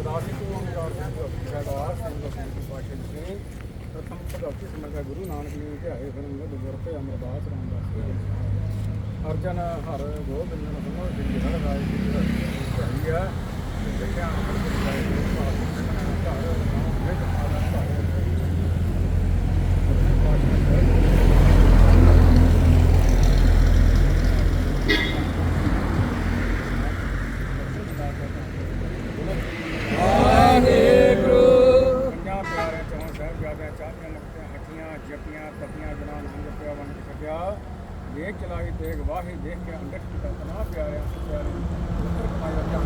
ਅਰਦਾਸ ਹੀ ਤੋਂ ਓਮਕਾਰ ਸਦਾਰ ਸਿੰਘ ਸਿੰਘ ਪਾਸ਼ਾ ਜੀ ਪ੍ਰਥਮ ਭਗਵਤੀ ਸਮਗਾ ਗੁਰੂ ਨਾਨਕ ਜੀ ਦੇ ਆਏ ਫਿਰ ਉਹਨਾਂ ਅਮਰਦਾਸ ਰਾਮਦਾਸ ਜੀ ਅਰਜਨ ਹਰ ਗੋਬਿੰਦ ਨੂੰ ਸਮੋ ਹਰ ਰਾਜ ਜੀ ਦੀ ਚਾਹੀ ਆ ਅੰਮ੍ਰਿਤ ਦੀ ਲਾਈ ਪਾਸ ਘਰ ਨਾਮ ਵਿੱਚ ਦੇਖ ਚਲਾਈ ਤੇਗ ਵਾਹੀ, ਦੇਖ ਕੇ ਅੰਗਠ ਕੀਤਾ ਤਨਾ ਪਿਆਰਿਆਂ ਪਿਆਰੇ ਪੁੱਤਰ ਕਮਾਈ ਦਾ ਜਪ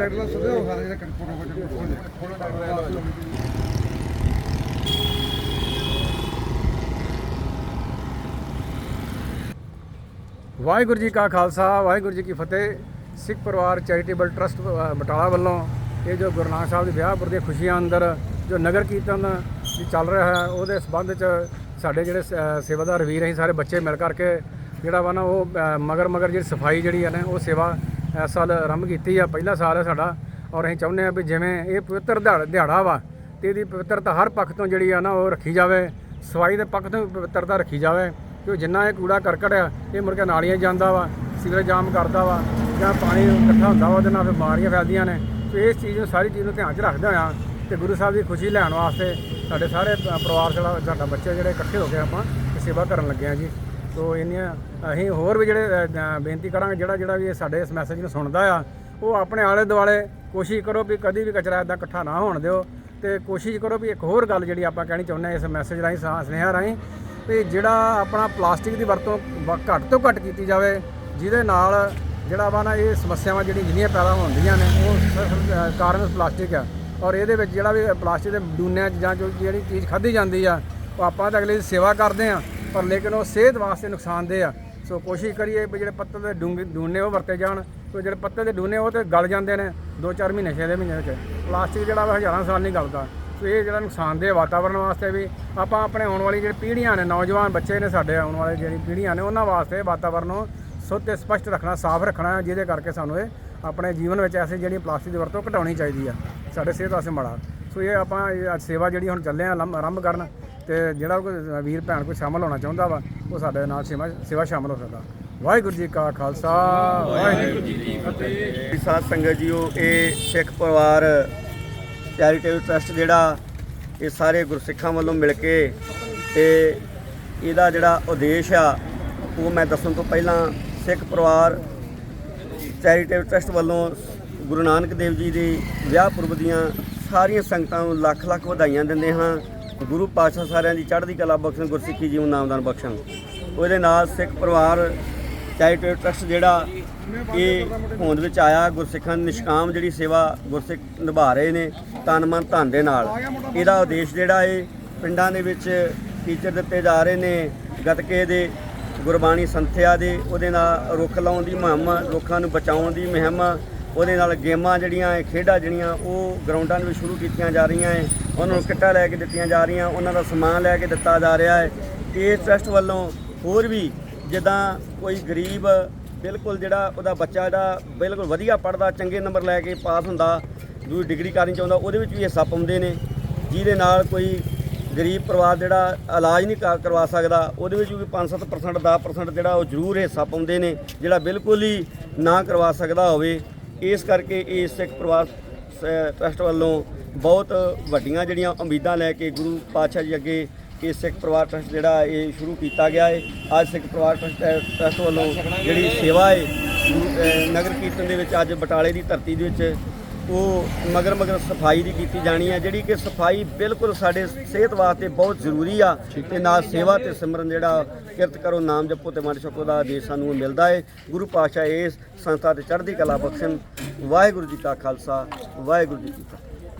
ਆ ਟਰੈਕਟਰ ਸੁਧੇ ਹੋ ਸਾਰੇ ਜਿਹੜੇ ਕੰਪੂਟਰ ਕੋਲ ਖੋਲ ਖੋਲ ਵਾਹਿਗੁਰੂ ਜੀ ਕਾ ਖਾਲਸਾ, ਵਾਹਿਗੁਰੂ ਜੀ ਕੀ ਫਤਿਹ। ਸਿੱਖ ਪਰਿਵਾਰ ਚੈਰੀਟੇਬਲ ਟਰਸਟ ਬਟਾਲਾ ਵੱਲੋਂ ਇਹ ਜੋ ਗੁਰੂ ਨਾਨਕ ਸਾਹਿਬ ਦੇ ਵਿਆਹਪੁਰ ਦੀਆਂ ਖੁਸ਼ੀਆਂ ਅੰਦਰ ਜੋ ਨਗਰ ਕੀਰਤਨ ਜੀ ਚੱਲ ਰਿਹਾ ਹੈ, ਉਹਦੇ ਸਬੰਧ ਚ ਸਾਡੇ ਜਿਹੜੇ ਸ- ਸੇਵਾਦਾਰ ਵੀਰ ਅਸੀਂ ਸਾਰੇ ਬੱਚੇ ਮਿਲ ਕਰਕੇ ਜਿਹੜਾ ਵਾ ਨਾ ਉਹ ਮਗਰ ਮਗਰ ਜਿਹੜੀ ਸਫ਼ਾਈ ਜਿਹੜੀ ਹੈ ਨਾ, ਉਹ ਸੇਵਾ ਇਸ ਸਾਲ ਆਰੰਭ ਕੀਤੀ ਆ, ਪਹਿਲਾ ਸਾਲ ਹੈ ਸਾਡਾ। ਔਰ ਅਸੀਂ ਚਾਹੁੰਦੇ ਆ ਵੀ ਜਿਵੇਂ ਇਹ ਪਵਿੱਤਰ ਦਿਹਾੜ- ਦਿਹਾੜਾ ਵਾ, ਤੇ ਇਹਦੀ ਪਵਿੱਤਰਤਾ ਹਰ ਪੱਖ ਤੋਂ ਜਿਹੜੀ ਆ ਨਾ ਉਹ ਰੱਖੀ ਜਾਵੇ ਸਫ਼ਾਈ ਦੇ ਪੱਖ ਤੋਂ ਵੀ ਪਵਿੱਤਰਤਾ ਰੱਖੀ ਜਾਵੇ, ਕਿ ਜਿੰਨਾ ਇਹ ਕੂੜਾ ਕਰਕਟ ਆ, ਇਹ ਮੁੜ ਕੇ ਨਾਲੀਆਂ ਜਾਂਦਾ ਵਾ, ਸੀਵਰੇਜ ਜਾਮ ਕਰਦਾ ਵਾ, ਜਾਂ ਪਾਣੀ ਇਕੱਠਾ ਹੁੰਦਾ ਵਾ ਉਹਦੇ ਨਾਲ ਫਿਰ ਬਿਮਾਰੀਆਂ ਫੈਲਦੀਆਂ ਨੇ। ਤੇ ਇਸ ਚੀਜ਼ ਨੂੰ ਸਾਰੀ ਚੀਜ਼ ਨੂੰ ਧਿਆਨ 'ਚ ਰੱਖਦੇ ਹੋਇਆ ਤੇ ਗੁਰੂ ਸਾਹਿਬ ਦੀ ਖੁਸ਼ੀ ਲੈਣ ਵਾਸਤੇ ਸਾਡੇ ਸਾਰੇ ਪਰਿਵਾਰ ਜਿਹੜਾ, ਸਾਡਾ ਬੱਚੇ ਜਿਹੜੇ ਇਕੱਠੇ ਹੋ ਕੇ ਆਪਾਂ ਇਹ ਸੇਵਾ ਕਰਨ ਲੱਗੇ ਆ ਜੀ। ਸੋ ਇੰਨੀਆਂ ਅਸੀਂ ਹੋਰ ਵੀ ਜਿਹੜੇ ਅ, ਬੇਨਤੀ ਕਰਾਂਗੇ ਜਿਹੜਾ ਜਿਹੜਾ ਵੀ ਇਹ ਸਾਡੇ ਇਸ ਮੈਸੇਜ ਨੂੰ ਸੁਣਦਾ ਆ ਉਹ ਆਪਣੇ ਆਲੇ ਦੁਆਲੇ ਕੋਸ਼ਿਸ਼ ਕਰੋ ਵੀ ਕਦੀ ਵੀ ਕਚਰਾ ਇਦਾਂ ਇਕੱਠਾ ਨਾ ਹੋਣ ਦਿਓ ਤੇ ਕੋਸ਼ਿਸ਼ ਕਰੋ ਵੀ ਇੱਕ ਹੋਰ ਗੱਲ ਜਿਹੜੀ ਆਪਾਂ ਕਹਿਣੀ ਚਾਹੁੰਦੇ ਹਾਂ ਇਸ ਮੈਸੇਜ ਰਾਹੀਂ ਸਾ- ਸੁਨੇਹਾ ਰਾਹੀਂ ਵੀ ਜਿਹੜਾ ਆਪਣਾ ਪਲਾਸਟਿਕ ਦੀ ਵਰਤੋਂ ਵ- ਘੱਟ ਤੋਂ ਘੱਟ ਕੀਤੀ ਜਾਵੇ ਜਿਹਦੇ ਨਾਲ ਜਿਹੜਾ ਵਾ ਨਾ ਇਹ ਸਮੱਸਿਆਵਾਂ ਜਿਹੜੀਆਂ ਜਿੰਨੀਆਂ ਪੈਦਾ ਹੁੰਦੀਆਂ ਨੇ ਉਹ ਸਿਰਫ ਅ, ਕਾਰਨ ਪਲਾਸਟਿਕ ਆ। ਔਰ ਇਹਦੇ ਵਿੱਚ ਜਿਹੜਾ ਵੀ ਪਲਾਸਟਿਕ ਦੇ ਡੂਨਿਆਂ 'ਚ ਜਾਂ ਜੋ ਜਿਹੜੀ ਚੀਜ਼ ਖਾਧੀ ਜਾਂਦੀ ਆ ਉਹ ਆਪਾਂ ਤਾਂ ਅਗਲੇ ਦੀ ਸੇਵਾ ਕਰਦੇ ਆ ਪਰ ਲੇਕਿਨ ਉਹ ਸਿਹਤ ਵਾਸਤੇ ਨੁਕਸਾਨਦੇ ਆ। ਸੋ ਕੋਸ਼ਿਸ਼ ਕਰੀਏ ਵੀ ਜਿਹੜੇ ਪੱਤੇ ਦੇ ਡੂੰਘੇ ਡੂਨੇ ਉਹ ਵਰਤੇ ਜਾਣ। ਤੇ ਜਿਹੜੇ ਪੱਤੇ ਦੇ ਡੂਨੇ ਉਹ ਤੇ ਗਲ ਜਾਂਦੇ ਨੇ 2-4 ਮਹੀਨੇ 6 ਮਹੀਨੇ ਵਿੱਚ। ਪਲਾਸਟਿਕ ਜਿਹੜਾ ਵਾ ਹਜ਼ਾਰਾਂ ਸਾਲ ਨਹੀਂ ਗਲਦਾ ਸੋ ਇਹ ਜਿਹੜਾ ਨੁਕਸਾਨਦੇਹ ਵਾਤਾਵਰਣ ਵਾਸਤੇ ਵੀ ਆਪਾਂ ਆਪਣੇ ਆਉਣ ਵਾਲੀ ਜਿਹੜੀ ਪੀੜ੍ਹੀਆਂ ਨੇ, ਨੌਜਵਾਨ ਬੱਚੇ ਨੇ ਸਾਡੇ ਆਉਣ ਵਾਲੇ ਜਿਹੜੀ ਪੀੜ੍ਹੀਆਂ ਨੇ, ਉਹਨਾਂ ਵਾਸਤੇ ਵਾਤਾਵਰਣ ਨੂੰ ਸ਼ੁੱਧ ਤੇ ਸਪਸ਼ਟ ਰੱਖਣਾ, ਸਾਫ਼ ਰੱਖਣਾ ਜਿਹਦੇ ਕਰਕੇ ਸਾਨੂੰ ਇਹ ਆਪਣੇ ਜੀਵਨ ਵਿੱਚ ਐਸੇ ਜਿਹੜੀ ਪਲਾਸਟਿਕ ਦੀ ਵਰਤੋਂ ਘਟਾਉਣੀ ਚਾਹੀਦੀ ਆ ਸਾਡੇ ਸਿਹਤ ਵਾਸਤੇ ਮਾੜਾ। ਸੋ ਇਹ ਆਪਾਂ ਅੱਜ ਸੇਵਾ ਜਿਹੜੀ ਹੁਣ ਚੱਲੇ ਆ ਆਰੰਭ ਕਰਨ। ਤੇ ਜਿਹੜਾ ਕੋਈ ਵੀਰ ਭੈਣ ਕੋਈ ਸ਼ਾਮਲ ਹੋਣਾ ਚਾਹੁੰਦਾ ਵਾ, ਉਹ ਸਾਡੇ ਨਾਲ ਸੇਵਾ ਸੇਵਾ ਸ਼ਾਮਲ ਹੋ ਸਕਦਾ। ਵਾਹਿਗੁਰੂ ਜੀ ਕਾ ਖਾਲਸਾ, ਵਾਹਿਗੁਰੂ ਜੀ ਕੀ ਫਤਿਹ। ਸਾਧ ਸੰਗਤ ਜੀਓ ਇਹ ਸਿੱਖ ਪਰਿਵਾਰ ਚੈਰੀਟੇਬਲ ਟਰਸਟ ਜਿਹੜਾ, ਇਹ ਸਾਰੇ ਗੁਰਸਿੱਖਾਂ ਵੱਲੋਂ ਮਿਲ ਕੇ ਤੇ ਇਹਦਾ ਜਿਹੜਾ ਉਦੇਸ਼ ਆ, ਉਹ ਮੈਂ ਦੱਸਣ ਤੋਂ ਪਹਿਲਾਂ ਸਿੱਖ ਪਰਿਵਾਰ ਚੈਰੀਟੇਬਲ ਟਰਸਟ ਵੱਲੋਂ ਗੁਰੂ ਨਾਨਕ ਦੇਵ ਜੀ ਦੇ ਵਿਆਹ ਪੁਰਬ ਦੀਆਂ ਸਾਰੀਆਂ ਸੰਗਤਾਂ ਨੂੰ ਲੱਖ ਲੱਖ ਵਧਾਈਆਂ ਦਿੰਦੇ ਹਾਂ। ਗੁਰੂ ਪਾਤਸ਼ਾਹ ਸਾਰਿਆਂ ਦੀ ਚੜ੍ਹਦੀ ਕਲਾ ਬਖਸ਼ਣ, ਗੁਰਸਿੱਖੀ ਜੀਵਨ ਨਾਮਦਾਨ ਬਖਸ਼ਣ। ਉਹਦੇ ਨਾਲ ਸਿੱਖ ਪਰਿਵਾਰ ਚੈਰੀਟੇਬਲ ਟਰਸਟ ਜਿਹੜਾ ਇਹ ਹੋਂਦ ਵਿੱਚ ਆਇਆ, ਗੁਰਸਿੱਖਾਂ ਦੀ ਨਿਸ਼ਕਾਮ ਜਿਹੜੀ ਸੇਵਾ ਗੁਰਸਿੱਖ ਨਿਭਾ ਰਹੇ ਨੇ, ਤਨ ਮਨ ਧਨ ਦੇ ਨਾਲ। ਇਹਦਾ ਉਦੇਸ਼ ਜਿਹੜਾ ਇਹ ਪਿੰਡਾਂ ਦੇ ਵਿੱਚ ਟੀਚਰ ਦਿੱਤੇ ਜਾ ਰਹੇ ਨੇ, ਗਤਕੇ ਦੇ, ਗੁਰਬਾਣੀ ਸੰਥਿਆ ਦੇ, ਉਹਦੇ ਨਾਲ ਰੁੱਖ ਲਾਉਣ ਦੀ ਮੁਹਿੰਮ, ਰੁੱਖਾਂ ਨੂੰ ਬਚਾਉਣ ਦੀ ਮੁਹਿੰਮ ਉਹਦੇ ਨਾਲ ਗੇਮਾਂ ਜਿਹੜੀਆਂ ਹੈ ਖੇਡਾਂ ਜਿਹੜੀਆਂ ਉਹ ਗਰਾਊਂਡਾਂ ਦੇ ਵਿੱਚ ਸ਼ੁਰੂ ਕੀਤੀਆਂ ਜਾ ਰਹੀਆਂ ਹੈ। ਉਹਨਾਂ ਨੂੰ ਕਿੱਟਾਂ ਲੈ ਕੇ ਦਿੱਤੀਆਂ ਜਾ ਰਹੀਆਂ, ਉਹਨਾਂ ਦਾ ਸਮਾਨ ਲੈ ਕੇ ਦਿੱਤਾ ਜਾ ਰਿਹਾ ਹੈ। ਇਸ ਟਰਸਟ ਵੱਲੋਂ ਹੋਰ ਵੀ ਜਿੱਦਾਂ ਕੋਈ ਗਰੀਬ ਬਿਲਕੁਲ ਜਿਹੜਾ ਉਹਦਾ ਬੱਚਾ ਜਿਹੜਾ ਬਿਲਕੁਲ ਵਧੀਆ ਪੜਦਾ ਚੰਗੇ ਨੰਬਰ ਲੈ ਕੇ ਪਾਸ ਹੁੰਦਾ, ਦੂਜੀ ਡਿਗਰੀ ਕਰਨੀ ਚਾਹੁੰਦਾ, ਉਹਦੇ ਵਿੱਚ ਵੀ ਹਿੱਸਾ ਪਾਉਂਦੇ ਨੇ। ਜਿਹਦੇ ਨਾਲ ਕੋਈ ਗਰੀਬ ਪਰਿਵਾਰ ਜਿਹੜਾ ਇਲਾਜ ਨਹੀਂ ਕਰ- ਕਰਵਾ ਸਕਦਾ, ਉਹਦੇ ਵਿੱਚ ਵੀ 5-7% 10% ਜਿਹੜਾ ਉਹ ਜ਼ਰੂਰ ਹਿੱਸਾ ਪਾਉਂਦੇ ਨੇ, ਜਿਹੜਾ ਬਿਲਕੁਲ ਹੀ ਨਾ ਕਰਵਾ ਸਕਦਾ ਹੋਵੇ। ਇਸ ਕਰਕੇ ਇਹ ਸਿੱਖ ਪਰਿਵਾਰ, ਸ- ਟਰਸਟ ਵੱਲੋਂ ਬਹੁਤ ਵੱਡੀਆਂ ਜਿਹੜੀਆਂ ਉਮੀਦਾਂ ਲੈ ਕੇ ਗੁਰੂ ਪਾਤਸ਼ਾਹ ਜੀ ਅੱਗੇ ਇਹ ਸਿੱਖ ਪਰਿਵਾਰ ਟਰਸਟ ਜਿਹੜਾ ਇਹ ਸ਼ੁਰੂ ਕੀਤਾ ਗਿਆ ਹੈ ਅੱਜ ਸਿੱਖ ਪਰਿਵਾਰ ਟਰਸਟ ਟਰਸਟ ਵੱਲੋਂ ਜਿਹੜੀ ਸੇਵਾ ਹੈ ਨਗਰ ਕੀਰਤਨ ਦੇ ਵਿੱਚ ਅੱਜ ਬਟਾਲੇ ਦੀ ਧਰਤੀ ਦੇ ਵਿੱਚ ਉਹ ਮਗਰ ਮਗਰ ਸਫ਼ਾਈ ਦੀ ਕੀਤੀ ਜਾਣੀ ਹੈ, ਜਿਹੜੀ ਕਿ ਸਫ਼ਾਈ ਬਿਲਕੁਲ ਸਾਡੇ ਸਿਹਤ ਵਾਸਤੇ ਬਹੁਤ ਜ਼ਰੂਰੀ ਆ ਤੇ ਨਾਲ ਸੇਵਾ ਤੇ ਸਿਮਰਨ ਜਿਹੜਾ ਕਿਰਤ ਕਰੋ, ਨਾਮ ਜਪੋ ਤੇ ਮਨ ਛਕੋ ਦਾ ਆਦੇਸ਼ ਸਾਨੂੰ ਮਿਲਦਾ ਹੈ ਗੁਰੂ ਪਾਤਸ਼ਾਹ ਇਸ ਸੰਸਥਾ ਤੇ ਚੜ੍ਹਦੀ ਕਲਾ ਬਖਸ਼ਣ। ਵਾਹਿਗੁਰੂ ਜੀ ਕਾ ਖਾਲਸਾ, ਵਾਹਿਗੁਰੂ ਜੀ ਕੀ ਫਤਿਹ।